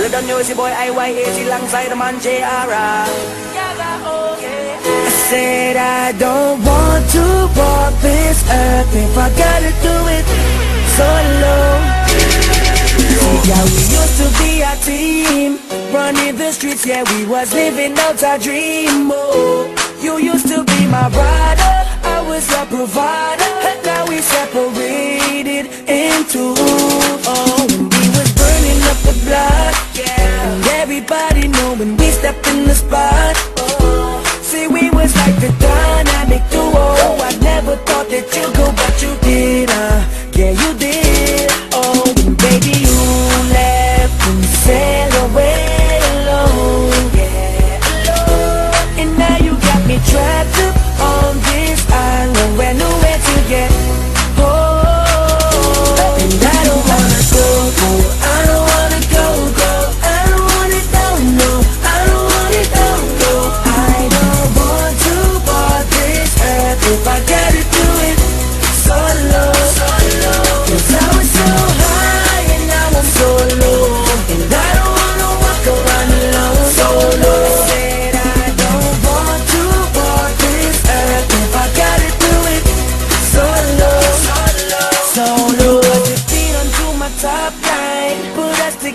Well, I don't know, it's boy IY80 alongside the man JR. Said I don't want to walk this earth if I gotta do it solo. Yeah, we used to be a team, running the streets, yeah, we was living out our dream. Oh, you used to be my rider, I was your provider, and now we separated into. Oh. Everybody know when we step in the spot. See, we was like the dynamic duo. I never thought that you'd go back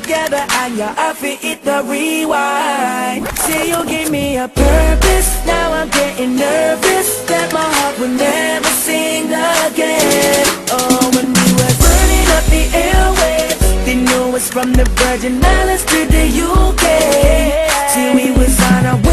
together and you're happy, hit the rewind. See, you gave me a purpose, now I'm getting nervous that my heart will never sing again. Oh, when we were burning up the airwaves, they knew us from the Virgin Islands to the UK. See, we was on our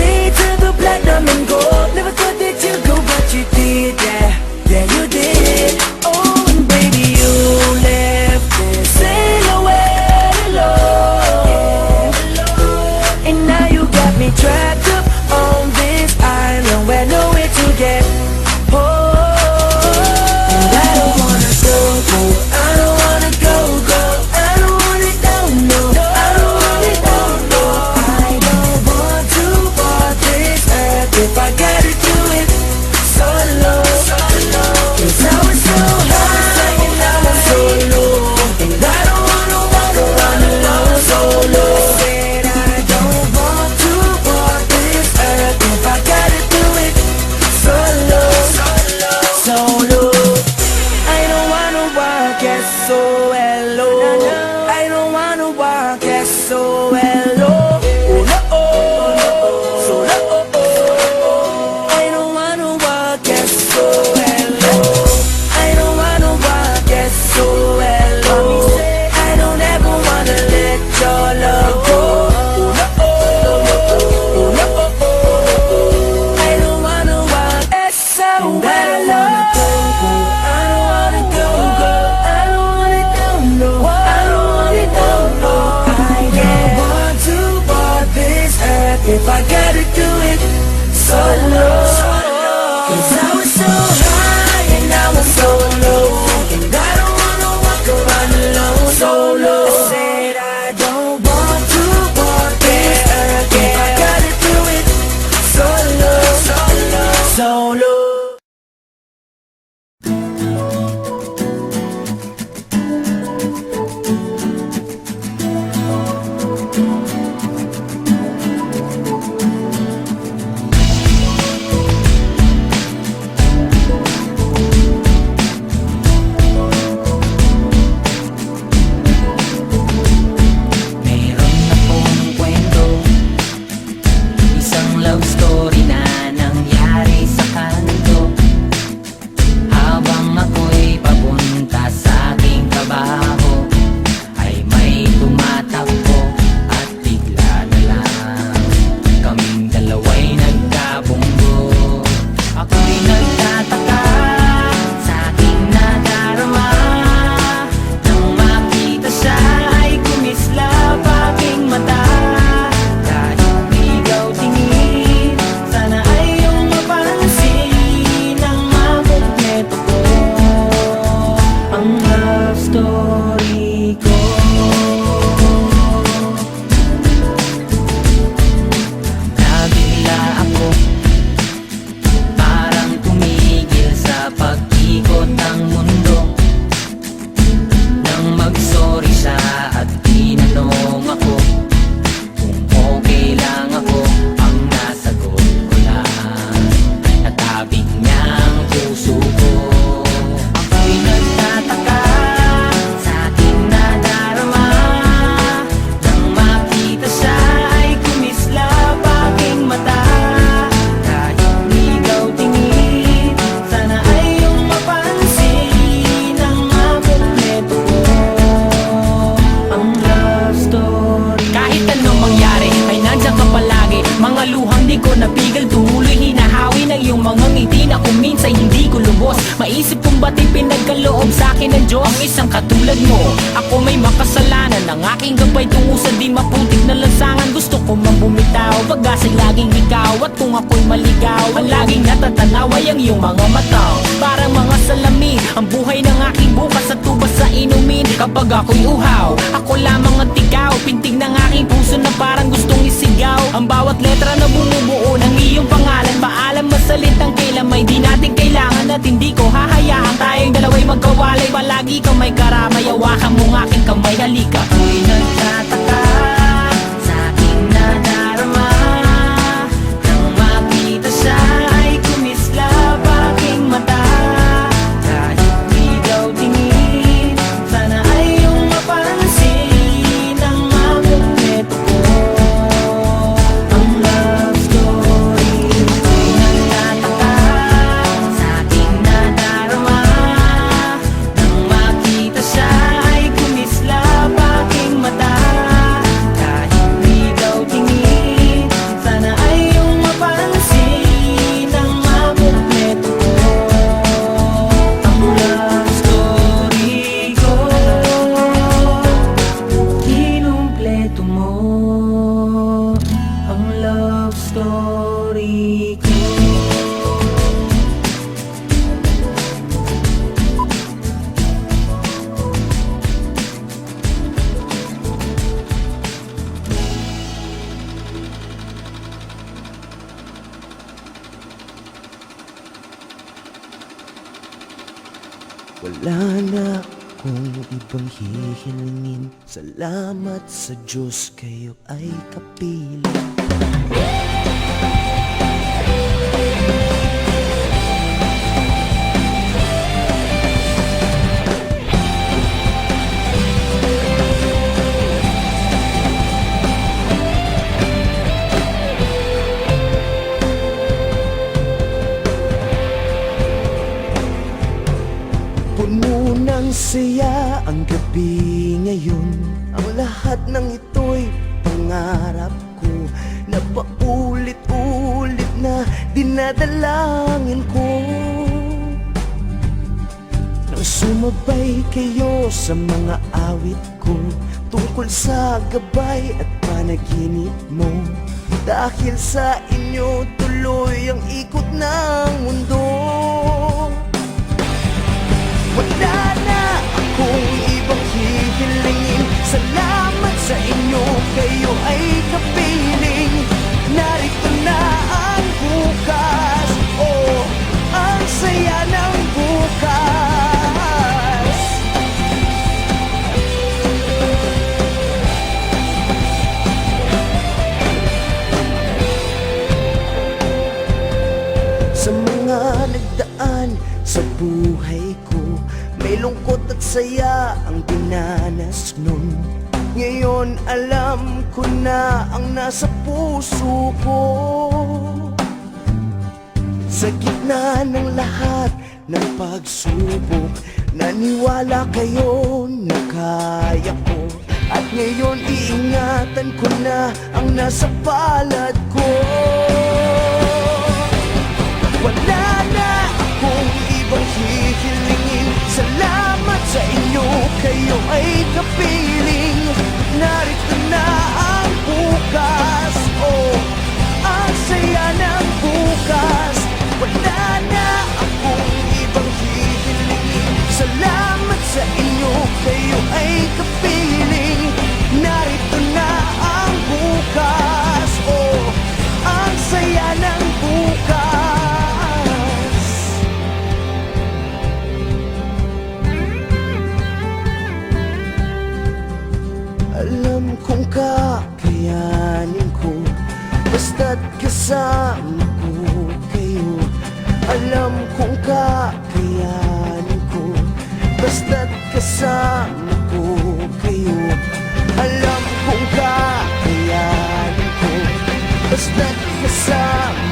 Gotta do it. Solo. Cause I was so napigal Tuloy hinahawi ng iyong mga ngiti na kung minsan hindi ko lubos Maisip kong ba't ipinagkaloob sa akin ng Diyos? Ang isang katulad mo, ako may makasalanan. Ang aking gabay tungo sa di maputik na lansangan. Gusto ko mang bumitaw, pag-asa'y laging ikaw. At kung ako'y maligaw, ang laging natatanaw ay ang iyong mga mata. Para ma Kapag ako'y uhaw Ako lamang at ikaw Pintig ng aking puso na parang gustong isigaw. Ang bawat letra na bumubuo ng iyong pangalan Maalam masalitang kailan may di natin kailangan At hindi ko hahayaan. Tayong dalawa'y magkawalay Palagi kang may karamay. Hawakan mo ng aking kamay Halika Kinumpleto mo Ang love story ko. Wala na kung ibang hihilingin Salamat sa Diyos kayo ay kapiling sumabay kayo sa mga awit ko Tungkol sa gabay at panaginip mo. Dahil sa inyo tuloy ang ikot ng mundo. Wala na akong ibang hihilingin. Sa Sa mga nagdaan sa buhay ko. May lungkot at saya ang dinanas nun. Ngayon alam ko na ang nasa puso ko. Sa gitna ng lahat ng pagsubok Naniwala kayo na kaya ko. At ngayon iingatan ko na ang nasa palad ko kasama ko kayo. Alam kong kakayanin ko. Basta't kasama ko kayo. Alam kong kakayanin ko Basta't kasama